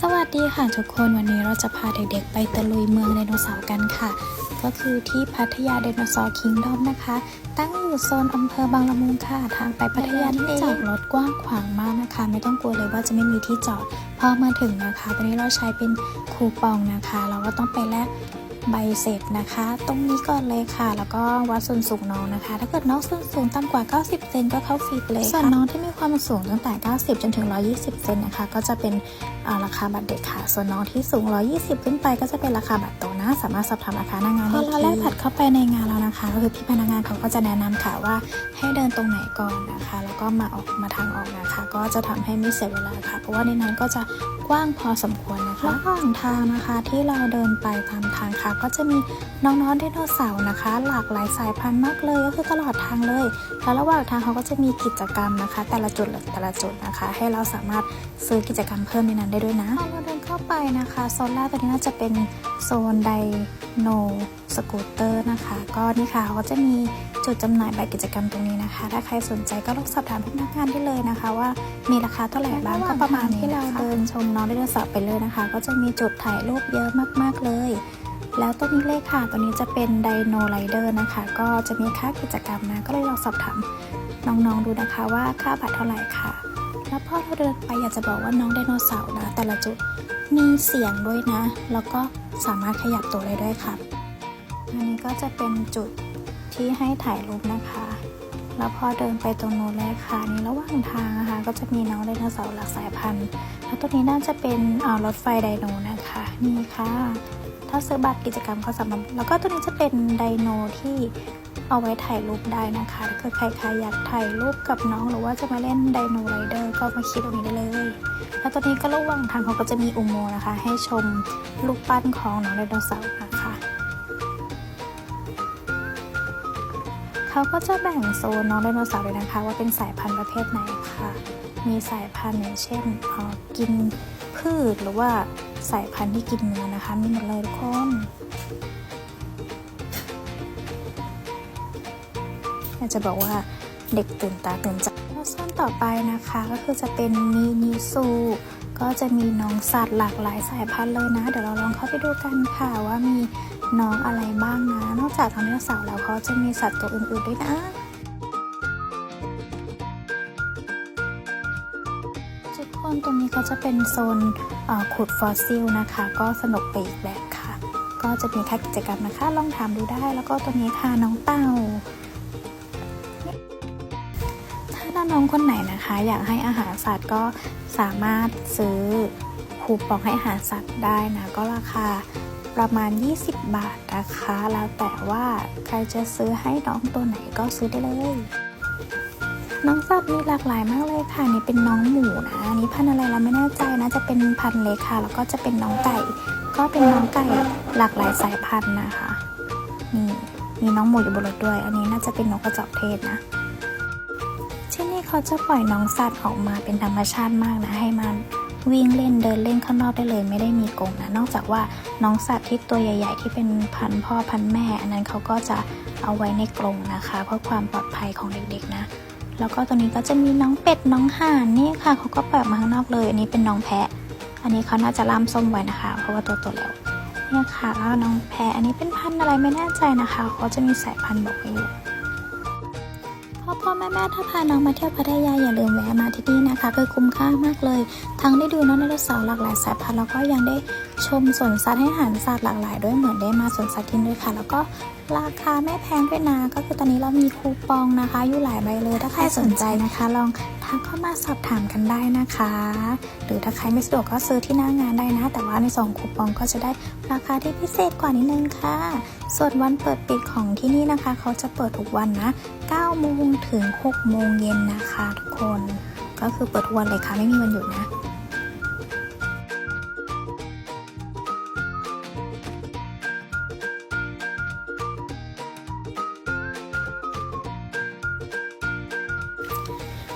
สวัสดีค่ะทุกคนวันนี้เราจะพาเด็กๆ ไปตะลุยเมืองไดโนเสาร์กันค่ะ ก็คือที่พัทยาไดโนเสาร์คิงดอมนะคะ ตั้งอยู่โซนอำเภอบางละมุงค่ะ ทางไปพัทยาที่จอดรถกว้างขวางมากนะคะ ไม่ต้องกลัวเลยว่าจะไม่มีที่จอด พอมาถึงนะคะตอนนี้เราใช้เป็นคูปองนะคะ เราก็ต้องไปแลก ใบเสร็จนะคะ ตรงนี้ก่อนเลยค่ะ แล้วก็วัดส่วนสูงน้องนะคะ ถ้าเกิดน้องส่วนสูงต่ำกว่า 90 เซนก็เข้าฟรีไปเลยค่ะส่วนน้องที่มีความสูงตั้งแต่ 90 จนถึง 120 เซนนะคะ ก็จะเป็นอ่าราคาบัตรเด็กค่ะ ส่วนน้องที่สูง 120 ขึ้นไปก็จะเป็นราคาบัตรโตนะ สามารถสอบถามราคาหน้างานได้พอเราแลกบัตรเข้าไปในงานแล้วนะคะก็คือพี่พนักงานเขาก็จะแนะนำค่ะว่าให้เดินตรงไหนก่อนนะคะ แล้วก็มาออกมาทางออกนะคะ ก็จะทำให้ไม่เสียเวลาค่ะ เพราะว่าในนั้นก็จะกว้างพอสมควรนะคะระหว่างทางนะคะที่เราเดินไปตามทางค่ะก็จะมีน้องๆไดโนเสาร์นะคะ หลากหลายสายพันธุ์มากเลยก็คือตลอดทางเลย แล้วระหว่างทางเขาก็จะมีกิจกรรมนะคะ แต่ละจุดแต่ละจุดนะคะ ให้เราสามารถซื้อกิจกรรมเพิ่มในนั้นได้ด้วยนะพอเราเดินเข้าไปนะคะโซนแรกตัวนี้น่าจะเป็นโซนไดโนสกูตเตอร์นะคะ ก็นี่ค่ะเขาก็จะมีจุดจำหน่ายใบกิจกรรมตรงนี้นะคะ ถ้าใครสนใจก็ลองสอบถามพนักงานได้เลยนะคะ ว่ามีราคาเท่าไหร่บ้างก็ประมาณที่เราเดินชมน้องไดโนเสาร์ไปเลยนะคะ ก็จะมีจุดถ่ายรูปเยอะมากๆเลย แล้วตัวนี้เลยค่ะ ตัวนี้จะเป็นไดโนไรเดอร์นะคะ ก็จะมีค่ากิจกรรมนะ ก็เลยลองสอบถามน้องๆดูนะคะว่าค่าบัตรเท่าไหร่ค่ะ แล้วพอเราเดินไปอยากจะบอกว่าน้องไดโนเสาร์นะ แต่ละจุดมีเสียงด้วยนะ แล้วก็สามารถขยับตัวได้ด้วยค่ะ อันนี้ก็จะเป็นจุดที่ให้ถ่ายรูปนะคะ แล้วพอเดินไปตรงโน้นเลยค่ะนี่ระหว่างทางนะคะ ก็จะมีน้องไดโนเสาร์หลากสายพันธุ์ แล้วตัวนี้น่าจะเป็นอ่ารถไฟไดโนนะคะ นี่ค่ะ ถ้าซื้อบัตรกิจกรรมก็สามารถแล้วก็ตัวนี้จะเป็นไดโนที่เอาไว้ถ่ายรูปได้นะคะถ้าเกิดใครๆอยากถ่ายรูปกับน้องหรือว่าจะมาเล่นไดโนไรเดอร์ก็มาคิดตรงนี้ได้เลย แล้วตัวนี้ก็ระหว่างทางเขาก็จะมีอุโมงค์นะคะ ให้ชมรูปปั้นของน้องไดโนเสาร์นะคะเขาก็จะแบ่งโซนน้องไดโนเสาร์เลยนะคะ ว่าเป็นสายพันธุ์ประเภทไหนค่ะ มีสายพันธุ์อย่างเช่นออกินพืชหรือว่า สายพันธุ์ที่กินเนื้อนะคะ มีหมดเลยทุกคนอยากจะบอกว่าเด็กตื่นตาตื่นใจแล้วโซนต่อไปนะคะก็คือจะเป็นมินิซูก็จะมีน้องสัตว์หลากหลายสายพันธุ์เลยนะ เดี๋ยวเราลองเข้าไปดูกันค่ะว่ามีน้องอะไรบ้างนะ นอกจากน้งไดโนเสาร์แล้วเขาจะมีสัตว์ตัวอื่นๆด้วยนะ คนตรงนี้ก็จะเป็นโซนขุดฟอสซิลนะคะ ก็สนุกไปอีกแบบค่ะ ก็จะมีค่ากิจกรรมนะคะ ลองถามดูได้ แล้วก็ตัวนี้ค่ะน้องเต่าถ้าน้องๆคนไหนนะคะ อยากให้อาหารสัตว์ก็สามารถซื้อคูปองให้อาหารสัตว์ได้นะ ก็ราคาประมาณ 20 บาทนะคะ แล้วแต่ว่าใครจะซื้อให้น้องตัวไหนก็ซื้อได้เลย น้องสัตว์มีหลากหลายมากเลยค่ะนี่เป็นน้องหมูนะอันนี้พันอะไรเราไม่แน่ใจนะจะเป็นพันเล็กค่ะ แล้วก็จะเป็นน้องไก่ ก็เป็นน้องไก่หลากหลายสายพันธุ์นะคะนี่มีน้องหมูอยู่บนรถด้วย อันนี้น่าจะเป็นนกกระจอกเทศนะที่นี่เขาจะปล่อยน้องสัตว์ออกมาเป็นธรรมชาติมากนะให้มันวิ่งเล่นเดินเล่นข้างนอกได้เลย ไม่ได้มีกรงนะนอกจากว่าน้องสัตว์ที่ตัวใหญ่ ๆ ที่เป็นพันพ่อพันแม่ อันนั้นเขาก็จะเอาไว้ในกรงนะคะ เพื่อความปลอดภัยของเด็กๆนะ แล้วก็ตัวนี้ก็จะมีน้องเป็ดน้องห่านนี่ค่ะเขาก็ปล่อยมาข้างนอกเลย อันนี้เป็นน้องแพะ อันนี้เขาน่าจะล่ามส้มไว้นะคะ เพราะว่าตัวโตแล้วเนี่ยค่ะแล้วน้องแพะอันนี้เป็นพันธุ์อะไรไม่แน่ใจนะคะเขาจะมีสายพันธุ์บอกไว้อยู่ พ่อแม่แม่ถ้าพาน้องมาเที่ยวพัทยาอย่าลืมแวะมาที่นี่นะคะคือคุ้มค่ามากเลย ทั้งได้ดูน้องไดโนเสาร์หลากหลายสายพันธุ์แล้วก็ยังได้ชมสวนสัตว์ให้หารสัตว์หลากหลายด้วยเหมือนได้มาสวนสัตว์จริงด้วยค่ะ แล้วก็ราคาไม่แพงด้วยนะก็คือตอนนี้เรามีคูปองนะคะอยู่หลายใบเลยถ้าใครสนใจนะคะ ลองทักเข้ามาสอบถามกันได้นะคะ หรือถ้าใครไม่สะดวกก็ซื้อที่หน้างานได้นะ แต่ว่าในสองคูปองก็จะได้ราคาที่พิเศษกว่านิดนึงค่ะ ส่วนวันเปิดปิดของที่นี่นะคะ เขาจะเปิดทุกวันนะ9โมงถึง6โมงเย็นนะคะทุกคน ก็คือเปิดทุกวันเลยค่ะ ไม่มีวันหยุดนะ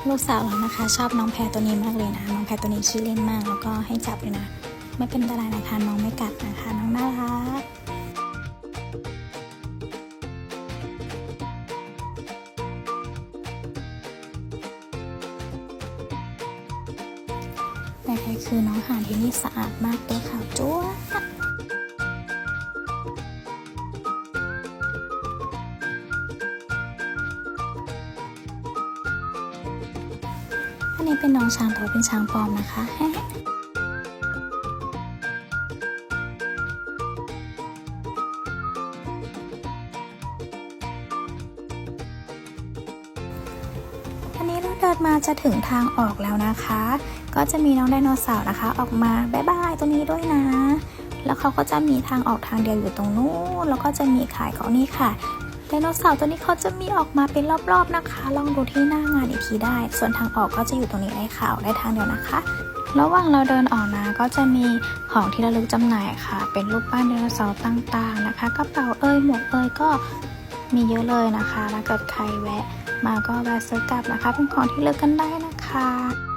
ลูกสาวเรานะคะ ชอบน้องแพรตัวนี้มากเลยนะน้องแพรตัวนี้ขี้เล่นมาก แล้วก็ให้จับเลยนะ ไม่เป็นอะไรายนะคะน้องไม่กัดนะคะ น้องน่ารัก แต่คือน้องห่านที่นี่สะอาดมากตัวขาวจ้วอันนี้เป็นน้องช้างแต่ว่าเป็นช้างปลอมนะคะ เดินมาจะถึงทางออกแล้วนะคะ ก็จะมีน้องไดโนเสาร์นะคะ ออกมาบายบายตรงนี้ด้วยนะ แล้วเขาก็จะมีทางออกทางเดียวอยู่ตรงนู้นแล้วก็จะมีขายของนี่ค่ะไดโนเสาร์ตัวนี้เขาจะมีออกมาเป็นรอบๆนะคะ ลองดูที่หน้างานอีกทีได้ ส่วนทางออกก็จะอยู่ตรงนี้ได้ค่ะออกได้ทางเดียวนะคะระหว่างเราเดินออกนะก็จะมีของที่ระลึกจำหน่ายค่ะ เป็นรูปปั้นไดโนเสาร์ต่างๆนะคะกระเป๋าเอ่ยหมวกเอ่ยก็มีเยอะเลยนะคะแล้วเกิดใครแวะ มาก็แวะซื้อกลับนะคะ เป็นของที่เลือกกันได้นะคะ